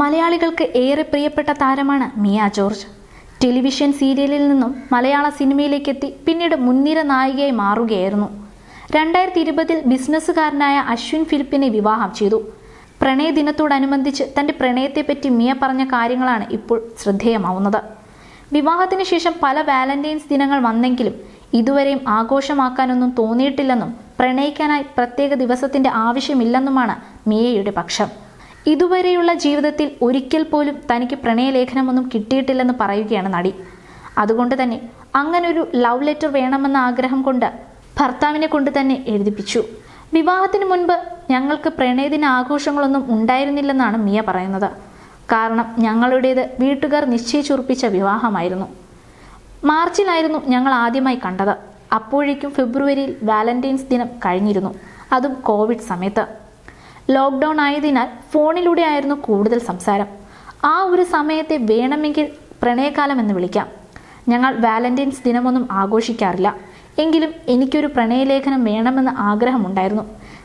മലയാളികൾക്ക് ഏറെ പ്രിയപ്പെട്ട താരമാണ് മിയ ജോർജ്. ടെലിവിഷൻ സീരിയലിൽ നിന്നും മലയാള സിനിമയിലേക്ക് എത്തി പിന്നീട് മുൻനിര നായികയായി മാറുകയായിരുന്നു. രണ്ടായിരത്തി ഇരുപതിൽ ബിസിനസ്സുകാരനായ അശ്വിൻ ഫിലിപ്പിനെ വിവാഹം ചെയ്തു. പ്രണയ ദിനത്തോടനുബന്ധിച്ച് തന്റെ പ്രണയത്തെപ്പറ്റി മിയ പറഞ്ഞ കാര്യങ്ങളാണ് ഇപ്പോൾ ശ്രദ്ധേയമാവുന്നത്. വിവാഹത്തിന് ശേഷം പല വാലന്റൈൻസ് ദിനങ്ങൾ വന്നെങ്കിലും ഇതുവരെയും ആഘോഷമാക്കാനൊന്നും തോന്നിയിട്ടില്ലെന്നും പ്രണയിക്കാനായി പ്രത്യേക ദിവസത്തിന്റെ ആവശ്യമില്ലെന്നുമാണ് മിയയുടെ പക്ഷം. ഇതുവരെയുള്ള ജീവിതത്തിൽ ഒരിക്കൽ പോലും തനിക്ക് പ്രണയലേഖനമൊന്നും കിട്ടിയിട്ടില്ലെന്ന് പറയുകയാണ് നടി. അതുകൊണ്ട് തന്നെ അങ്ങനൊരു ലവ് ലെറ്റർ വേണമെന്ന ആഗ്രഹം കൊണ്ട് ഭർത്താവിനെ കൊണ്ട് തന്നെ എഴുതിപ്പിച്ചു. വിവാഹത്തിന് മുൻപ് ഞങ്ങൾക്ക് പ്രണയദിന ആഘോഷങ്ങളൊന്നും ഉണ്ടായിരുന്നില്ലെന്നാണ് മിയ പറയുന്നത്. കാരണം ഞങ്ങളുടേത് വീട്ടുകാർ നിശ്ചയിച്ചുറപ്പിച്ച വിവാഹമായിരുന്നു. മാർച്ചിലായിരുന്നു ഞങ്ങൾ ആദ്യമായി കണ്ടത്. അപ്പോഴേക്കും ഫെബ്രുവരിയിൽ വാലന്റൈൻസ് ദിനം കഴിഞ്ഞിരുന്നു. അതും കോവിഡ് സമയത്ത്. ലോക്ക്ഡൗൺ ആയതിനാൽ ഫോണിലൂടെ ആയിരുന്നു കൂടുതൽ സംസാരം. ആ ഒരു സമയത്തെ വേണമെങ്കിൽ പ്രണയകാലം എന്ന് വിളിക്കാം. ഞങ്ങൾ വാലന്റൈൻസ് ദിനമൊന്നും ആഘോഷിക്കാറില്ല. എങ്കിലും എനിക്കൊരു പ്രണയലേഖനം വേണമെന്ന് ആഗ്രഹമുണ്ടായിരുന്നു.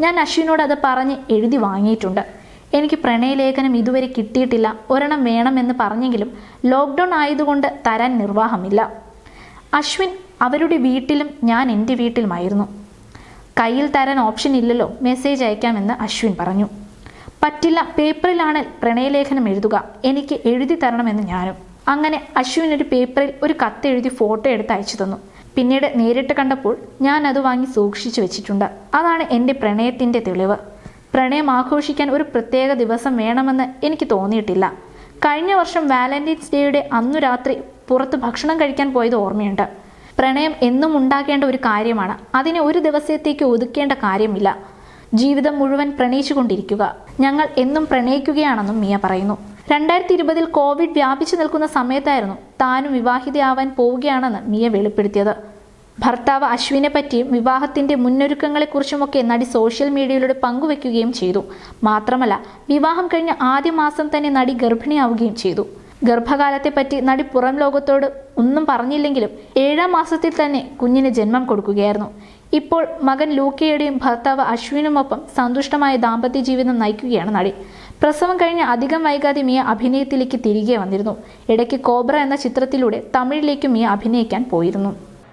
ഞാൻ അശ്വിനോട് അത് പറഞ്ഞ് എഴുതി വാങ്ങിയിട്ടുണ്ട്. എനിക്ക് പ്രണയലേഖനം ഇതുവരെ കിട്ടിയിട്ടില്ല. ഒരെണ്ണം വേണമെന്ന് പറഞ്ഞെങ്കിലും ലോക്ക്ഡൗൺ ആയതുകൊണ്ട് തരാൻ നിർവാഹമില്ല. അശ്വിൻ അവരുടെ വീട്ടിലും ഞാൻ എന്റെ വീട്ടിലുമായിരുന്നു. കയ്യിൽ തരാൻ ഓപ്ഷൻ ഇല്ലല്ലോ മെസ്സേജ് അയക്കാമെന്ന് അശ്വിൻ പറഞ്ഞു. പറ്റില്ല പേപ്പറിലാണ് പ്രണയലേഖനം എഴുതുക. എനിക്ക് എഴുതി തരണമെന്ന് ഞാനും. അങ്ങനെ അശ്വിൻ ഒരു പേപ്പറിൽ ഒരു കത്ത് എഴുതി ഫോട്ടോ എടുത്ത് അയച്ചു തന്നു. പിന്നീട് നേരിട്ട് കണ്ടപ്പോൾ ഞാൻ അത് വാങ്ങി സൂക്ഷിച്ചു വെച്ചിട്ടുണ്ട്. അതാണ് എന്റെ പ്രണയത്തിന്റെ തെളിവ്. പ്രണയം ആഘോഷിക്കാൻ ഒരു പ്രത്യേക ദിവസം വേണമെന്ന് എനിക്ക് തോന്നിയിട്ടില്ല. കഴിഞ്ഞ വർഷം വാലന്റൈൻസ് ഡേയുടെ അന്നു രാത്രി പുറത്ത് ഭക്ഷണം കഴിക്കാൻ പോയത് ഓർമ്മയുണ്ട്. പ്രണയം എന്നും ഉണ്ടാകേണ്ട ഒരു കാര്യമാണ്. അതിനെ ഒരു ദിവസത്തേക്ക് ഒതുക്കേണ്ട കാര്യമില്ല. ജീവിതം മുഴുവൻ പ്രണയിച്ചുകൊണ്ടിരിക്കുക. ഞങ്ങൾ എന്നും പ്രണയിക്കുകയാണെന്നും മിയ പറയുന്നു. രണ്ടായിരത്തി ഇരുപതിൽ കോവിഡ് വ്യാപിച്ചു നിൽക്കുന്ന സമയത്തായിരുന്നു താനും വിവാഹിതയാവാൻ പോവുകയാണെന്ന് മിയ വെളിപ്പെടുത്തിയത്. ഭർത്താവ് അശ്വിനെ പറ്റിയും വിവാഹത്തിന്റെ മുന്നൊരുക്കങ്ങളെക്കുറിച്ചുമൊക്കെ നടി സോഷ്യൽ മീഡിയയിലൂടെ പങ്കുവെക്കുകയും ചെയ്തു. മാത്രമല്ല വിവാഹം കഴിഞ്ഞ ആദ്യ മാസം തന്നെ നടി ഗർഭിണിയാവുകയും ചെയ്തു. ഗർഭകാലത്തെപ്പറ്റി നടി പുറം ലോകത്തോട് ഒന്നും പറഞ്ഞില്ലെങ്കിലും ഏഴാം മാസത്തിൽ തന്നെ കുഞ്ഞിന് ജന്മം കൊടുക്കുകയായിരുന്നു. ഇപ്പോൾ മകൻ ലൂക്കയുടെയും ഭർത്താവ് അശ്വിനുമൊപ്പം സന്തുഷ്ടമായ ദാമ്പത്യ ജീവിതം നയിക്കുകയാണ് നടി. പ്രസവം കഴിഞ്ഞ് അധികം വൈകാതെ മിയ അഭിനയത്തിലേക്ക് തിരികെ വന്നിരുന്നു. ഇടയ്ക്ക് കോബ്ര എന്ന ചിത്രത്തിലൂടെ തമിഴിലേക്ക് മിയ അഭിനയിക്കാൻ പോയിരുന്നു.